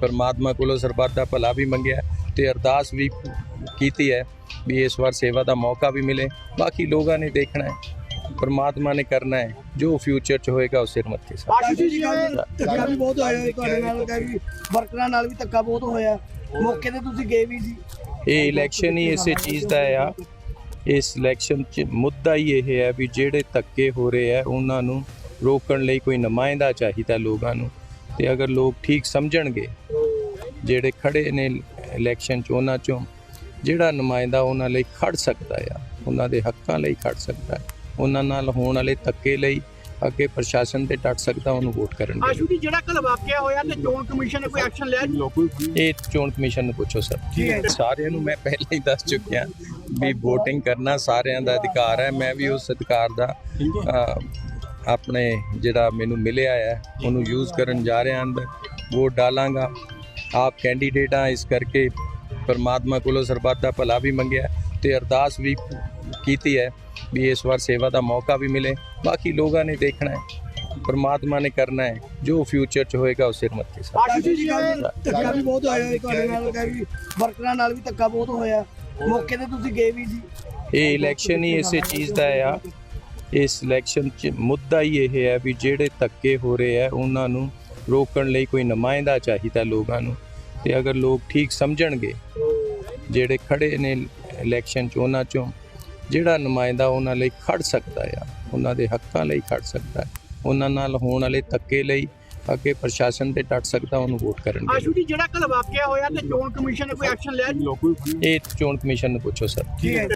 ਪਰਮਾਤਮਾ ਕੋਲੋਂ ਸਰਬੱਤ ਦਾ ਭਲਾ ਵੀ ਮੰਗਿਆ ਤੇ ਅਰਦਾਸ ਵੀ ਕੀਤੀ ਹੈ ਵੀ ਇਸ ਵਾਰ ਸੇਵਾ ਦਾ ਮੌਕਾ ਵੀ ਮਿਲੇ। ਬਾਕੀ ਲੋਕਾਂ ਨੇ ਦੇਖਣਾ ਹੈ ਪਰਮਾਤਮਾ ਨੇ ਕਰਨਾ ਹੈ ਜੋ ਫਿਊਚਰ ਚ ਹੋਏਗਾ ਉਸ ਸਿਰ ਮੱਥੇ ਸਾਹਿਬ ਆਸ਼ੂ ਜੀ ਧੱਕਾ ਵੀ ਬਹੁਤ ਹੋਇਆ ਤੁਹਾਡੇ ਨਾਲ ਕਹਿ ਵੀ ਵਰਕਰਾਂ ਨਾਲ ਵੀ ਧੱਕਾ ਬਹੁਤ ਹੋਇਆ। ਮੌਕੇ ਤੇ ਤੁਸੀਂ ਗਏ ਵੀ ਸੀ। ਇਹ ਇਲੈਕਸ਼ਨ ਹੀ ਇਸੇ ਚੀਜ਼ ਦਾ ਆ। ਇਸ ਇਲੈਕਸ਼ਨ 'ਚ ਮੁੱਦਾ ਹੀ ਇਹ ਹੈ ਵੀ ਜਿਹੜੇ ਧੱਕੇ ਹੋ ਰਹੇ ਆ ਉਹਨਾਂ ਨੂੰ ਰੋਕਣ ਲਈ ਕੋਈ ਨੁਮਾਇੰਦਾ ਚਾਹੀਦਾ ਲੋਕਾਂ ਨੂੰ। ਤੇ ਅਗਰ ਲੋਕ ਠੀਕ ਸਮਝਣਗੇ ਜਿਹੜੇ ਖੜੇ ਨੇ ਇਲੈਕਸ਼ਨ 'ਚ ਉਹਨਾਂ 'ਚੋਂ ਜਿਹੜਾ ਨੁਮਾਇੰਦਾ ਉਹਨਾਂ ਲਈ ਖੜ ਸਕਦਾ ਆ ਉਹਨਾਂ ਦੇ ਹੱਕਾਂ ਲਈ ਖੜ ਸਕਦਾ ਹੈ ਉਹਨਾਂ ਨਾਲ ਹੋਣ ਵਾਲੇ ਧੱਕੇ ਲਈ ਅੱਗੇ ਪ੍ਰਸ਼ਾਸਨ ਤੇ ਡਟ ਸਕਦਾ ਉਹਨੂੰ ਵੋਟ ਕਰਨਗੇ ਆਸ਼ੂ ਜੀ ਜਿਹੜਾ ਕੱਲ ਵਾਕਿਆ ਹੋਇਆ ਤੇ ਚੋਣ ਕਮਿਸ਼ਨ ਨੇ ਕੋਈ ਐਕਸ਼ਨ ਲਿਆ ਜੀ? ਇਹ ਚੋਣ ਕਮਿਸ਼ਨ ਨੂੰ ਪੁੱਛੋ ਸਰ। ਸਾਰਿਆਂ ਨੂੰ ਮੈਂ ਪਹਿਲਾਂ ਹੀ ਦੱਸ ਚੁੱਕਿਆ ਵੀ VOTING ਕਰਨਾ ਸਾਰਿਆਂ ਦਾ ਅਧਿਕਾਰ ਹੈ ਮੈਂ ਵੀ ਉਸ ਅਧਿਕਾਰ ਦਾ ਆਪਣੇ ਜਿਹੜਾ ਮੈਨੂੰ ਮਿਲਿਆ ਹੈ ਉਹਨੂੰ ਯੂਜ਼ ਕਰਨ ਜਾ ਰਿਹਾ ਅੰਦਰ ਵੋਟ ਡਾਲਾਂਗਾ। ਆਪ ਕੈਂਡੀਡੇਟ ਆ ਇਸ ਕਰਕੇ ਪਰਮਾਤਮਾ ਕੋਲੋਂ ਸਰਬੱਤ ਦਾ ਭਲਾ ਵੀ ਮੰਗਿਆ ਤੇ ਅਰਦਾਸ ਵੀ ਕੀਤੀ ਹੈ ਵੀ ਇਸ ਵਾਰ ਸੇਵਾ ਦਾ ਮੌਕਾ ਵੀ ਮਿਲੇ। ਬਾਕੀ ਲੋਕਾਂ ਨੇ ਦੇਖਣਾ ਹੈ ਪਰਮਾਤਮਾ ਨੇ ਕਰਨਾ ਹੈ ਜੋ ਫਿਊਚਰ ਚ ਹੋਏਗਾ ਉਸ ਸਿਰ ਮੱਥੇ ਸਾਹਿਬ ਆਸ਼ੂ ਜੀ ਧੱਕਾ ਵੀ ਬਹੁਤ ਹੋਇਆ ਤੁਹਾਡੇ ਨਾਲ ਕਹਿ ਵੀ ਵਰਕਰਾਂ ਨਾਲ ਵੀ ਧੱਕਾ ਬਹੁਤ ਹੋਇਆ। ਮੌਕੇ ਤੇ ਤੁਸੀਂ ਗਏ ਵੀ ਸੀ। ਇਹ ਇਲੈਕਸ਼ਨ ਹੀ ਇਸੇ ਚੀਜ਼ ਦਾ ਆ। ਇਸ ਇਲੈਕਸ਼ਨ 'ਚ ਮੁੱਦਾ ਹੀ ਇਹ ਹੈ ਵੀ ਜਿਹੜੇ ਧੱਕੇ ਹੋ ਰਹੇ ਆ ਉਹਨਾਂ ਨੂੰ ਰੋਕਣ ਲਈ ਕੋਈ ਨੁਮਾਇੰਦਾ ਚਾਹੀਦਾ ਲੋਕਾਂ ਨੂੰ। ਤੇ ਅਗਰ ਲੋਕ ਠੀਕ ਸਮਝਣਗੇ ਜਿਹੜੇ ਖੜੇ ਨੇ ਇਲੈਕਸ਼ਨ 'ਚ ਉਹਨਾਂ 'ਚੋਂ ਜਿਹੜਾ ਨੁਮਾਇੰਦਾ ਉਹਨਾਂ ਲਈ ਖੜ ਸਕਦਾ ਆ ਉਹਨਾਂ ਦੇ ਹੱਕਾਂ ਲਈ ਖੜ ਸਕਦਾ ਹੈ ਉਹਨਾਂ ਨਾਲ ਹੋਣ ਵਾਲੇ ਧੱਕੇ ਲਈ ਅੱਗੇ ਪ੍ਰਸ਼ਾਸਨ ਤੇ ਡਟ ਸਕਦਾ ਉਹਨੂੰ ਵੋਟ ਕਰਨਗੇ ਆਸ਼ੂ ਜੀ ਜਿਹੜਾ ਕੱਲ ਵਾਕਿਆ ਹੋਇਆ ਤੇ ਚੋਣ ਕਮਿਸ਼ਨ ਨੇ ਕੋਈ ਐਕਸ਼ਨ ਲਿਆ ਜੀ? ਇਹ ਚੋਣ ਕਮਿਸ਼ਨ ਨੂੰ ਪੁੱਛੋ ਸਰ। ਠੀਕ ਹੈ।